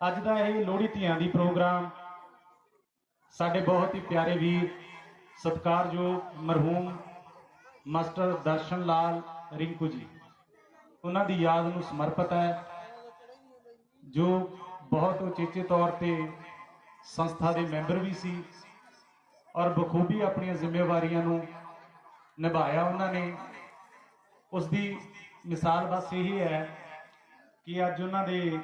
ਅੱਜ ਦਾ ਇਹ ਲੋਹੜੀ ਧੀਆਂ ਦੀ ਪ੍ਰੋਗਰਾਮ ਸਾਡੇ ਬਹੁਤ ਹੀ ਪਿਆਰੇ ਵੀਰ, ਸਤਿਕਾਰਯੋਗ ਮਰਹੂਮ ਮਾਸਟਰ ਦਰਸ਼ਨ ਲਾਲ ਰਿੰਕੂ ਜੀ। ਉਹਨਾਂ ਦੀ ਯਾਦ ਨੂੰ ਸਮਰਪਿਤ ਹੈ, ਜੋ ਬਹੁਤ ਉਚੇਚੇ ਤੌਰ ਤੇ ਸੰਸਥਾ ਦੇ ਮੈਂਬਰ ਵੀ ਸੀ ਔਰ ਬਖੂਬੀ ਆਪਣੀਆਂ ਜ਼ਿੰਮੇਵਾਰੀਆਂ ਨੂੰ ਨਿਭਾਇਆ ਉਹਨਾਂ ਨੇ। ਉਸ ਦੀ ਮਿਸਾਲ ਬਸ ਇਹੀ ਹੈ ਕਿ ਅੱਜ ਉਹਨਾਂ ਦੇ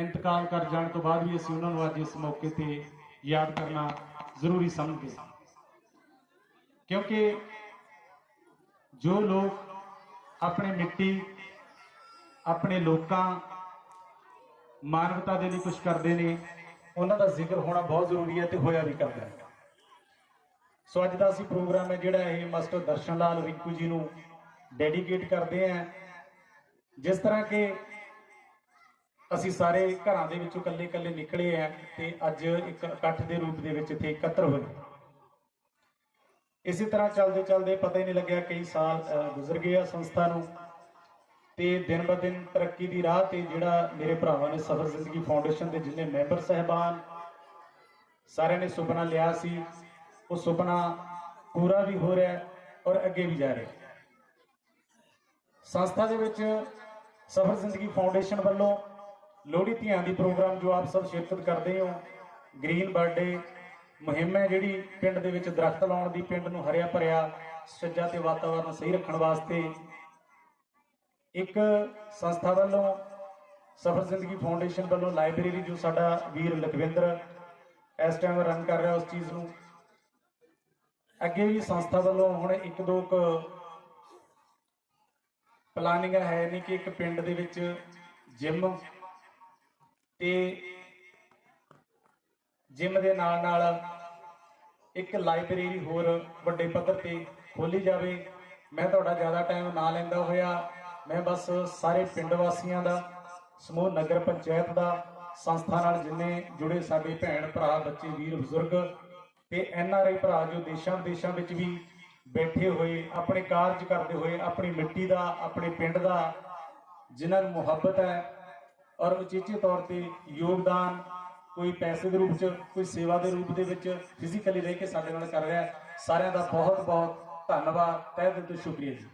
ਇੰਤਕਾਲ ਕਰ ਜਾਣ ਤੋਂ ਬਾਅਦ ਵੀ ਅਸੀਂ ਉਹਨਾਂ ਨੂੰ ਅੱਜ ਇਸ ਮੌਕੇ ਤੇ ਯਾਦ ਕਰਨਾ ਜ਼ਰੂਰੀ ਸਮਝਦੇ ਕਿਉਂਕਿ ਜੋ ਲੋਕ ਆਪਣੇ ਮਿੱਟੀ, ਆਪਣੇ ਲੋਕਾਂ ਮਾਨਵਤਾ ਦੇ ਲਈ ਕੁਝ ਕਰਦੇ ਨੇ, ਉਹਨਾਂ ਦਾ ਜ਼ਿਕਰ ਹੋਣਾ ਬਹੁਤ ਜ਼ਰੂਰੀ ਹੈ ਤੇ ਹੋਇਆ ਵੀ ਕਰਦਾ ਹੈ। ਸੋ ਅੱਜ ਦਾ ਅਸੀਂ ਪ੍ਰੋਗਰਾਮ ਹੈ ਜਿਹੜਾ ਇਹ ਮਾਸਟਰ ਦਰਸ਼ਨ ਲਾਲ ਰਿੰਕੂ ਜੀ ਨੂੰ ਡੈਡੀਕੇਟ ਕਰਦੇ ਹਾਂ, ਜਿਸ ਤਰ੍ਹਾਂ ਕਿ ਅਸੀਂ ਸਾਰੇ ਘਰਾਂ ਦੇ ਵਿੱਚੋਂ ਇਕੱਲੇ-ਇਕੱਲੇ ਨਿਕਲੇ ਆ ਤੇ ਅੱਜ ਇੱਕ ਇਕੱਠ ਦੇ ਰੂਪ ਦੇ ਵਿੱਚ ਇੱਥੇ ਇਕੱਤਰ ਹੋਏ। ਇਸੇ ਤਰ੍ਹਾਂ ਚੱਲਦੇ ਚੱਲਦੇ ਪਤਾ ਹੀ ਨਹੀਂ ਲੱਗਿਆ ਕਈ ਸਾਲ ਗੁਜ਼ਰ ਗਏ ਆ ਸੰਸਥਾ ਨੂੰ ਤੇ ਦਿਨ ਬ ਦਿਨ ਤਰੱਕੀ ਦੀ ਰਾਹ ਤੇ ਜਿਹੜਾ ਮੇਰੇ ਭਰਾਵਾਂ ਨੇ ਸਫਰ ਜ਼ਿੰਦਗੀ ਫਾਊਂਡੇਸ਼ਨ ਦੇ ਜਿੰਨੇ ਮੈਂਬਰ ਸਹਿਬਾਨ, ਸਾਰਿਆਂ ਨੇ ਸੁਪਨਾ ਲਿਆ ਸੀ, ਉਹ ਸੁਪਨਾ ਪੂਰਾ ਵੀ ਹੋ ਰਿਹਾ ਔਰ ਅੱਗੇ ਵੀ ਜਾ ਰਿਹਾ। ਸੰਸਥਾ ਦੇ ਵਿੱਚ ਸਫਰ ਜ਼ਿੰਦਗੀ ਫਾਊਂਡੇਸ਼ਨ ਵੱਲੋਂ ਲੋਹੜੀ ਧੀਆਂ ਦੀ ਪ੍ਰੋਗਰਾਮ ਜੋ ਆਪ ਸਭ ਸ਼ਿਰਕਤ ਕਰਦੇ ਹੋ, ਗ੍ਰੀਨ ਬਰਥਡੇ, ਮੁਹਿੰਮ ਹੈ ਜਿਹੜੀ ਪਿੰਡ ਦੇ ਵਿੱਚ ਦਰਖਤ ਲਾਉਣ ਦੀ, ਪਿੰਡ ਨੂੰ ਹਰਿਆ ਭਰਿਆ, ਸੱਜਾ ਤੇ ਵਾਤਾਵਰਨ ਸਹੀ ਰੱਖਣ ਵਾਸਤੇ ਇੱਕ ਸੰਸਥਾ ਵੱਲੋਂ, ਸਫਰ ਜ਼ਿੰਦਗੀ ਫਾਊਂਡੇਸ਼ਨ ਵੱਲੋਂ ਲਾਇਬ੍ਰੇਰੀ ਜੋ ਸਾਡਾ ਵੀਰ ਲਖਵਿੰਦਰ ਇਸ ਟਾਈਮ ਰਨ ਕਰ ਰਿਹਾ ਉਸ ਚੀਜ਼ ਨੂੰ। ਅੱਗੇ ਵੀ ਸੰਸਥਾ ਵੱਲੋਂ ਹੁਣ ਇੱਕ ਦੋ ਕੁ ਪਲਾਨਿੰਗ ਹੈ ਨਹੀਂ ਕਿ ਇੱਕ ਪਿੰਡ ਦੇ ਵਿੱਚ ਜਿਮ ਤੇ ਜਿਮ ਦੇ ਨਾਲ ਨਾਲ ਇੱਕ ਲਾਇਬ੍ਰੇਰੀ ਹੋਰ ਵੱਡੇ ਪੱਧਰ ਤੇ ਖੋਲੀ ਜਾਵੇ। ਮੈਂ ਤੁਹਾਡਾ ਜ਼ਿਆਦਾ ਟਾਈਮ ਨਾ ਲੈਂਦਾ ਹੋਇਆ। ਮੈਂ ਬਸ ਸਾਰੇ ਪਿੰਡ ਵਾਸੀਆਂ ਦਾ, ਸਮੂਹ ਨਗਰ ਪੰਚਾਇਤ ਦਾ, ਸੰਸਥਾ ਨਾਲ ਜਿੰਨੇ ਜੁੜੇ ਸਾਡੇ ਭੈਣ ਭਰਾ, ਬੱਚੇ, ਵੀਰ, ਬਜ਼ੁਰਗ ਤੇ ਐਨ ਆਰ ਆਈ ਭਰਾ ਜੋ ਦੇਸ਼ਾਂ ਵਿਦੇਸ਼ਾਂ ਵਿੱਚ ਵੀ ਬੈਠੇ ਹੋਏ, ਆਪਣੇ ਕਾਰਜ ਕਰਦੇ ਹੋਏ, ਆਪਣੀ ਮਿੱਟੀ ਦਾ, ਆਪਣੇ ਪਿੰਡ ਦਾ ਜਿਨ੍ਹਾਂ ਨੂੰ ਮੁਹੱਬਤ ਹੈ ਔਰ ਉਚੇਚੇ ਤੌਰ ਤੇ ਯੋਗਦਾਨ ਕੋਈ ਪੈਸੇ ਦੇ ਰੂਪ ਚ, ਕੋਈ ਸੇਵਾ ਦੇ ਰੂਪ ਦੇ ਵਿੱਚ ਫਿਜ਼ੀਕਲੀ ਰਹਿ ਕੇ ਸਾਡੇ ਨਾਲ ਕਰ ਰਿਹਾ ਸਾਰਿਆਂ ਦਾ ਬਹੁਤ ਬਹੁਤ ਧੰਨਵਾਦ। ਤਹਿ ਦਿਲ ਤੋਂ ਸ਼ੁਕਰੀਆ ਜੀ।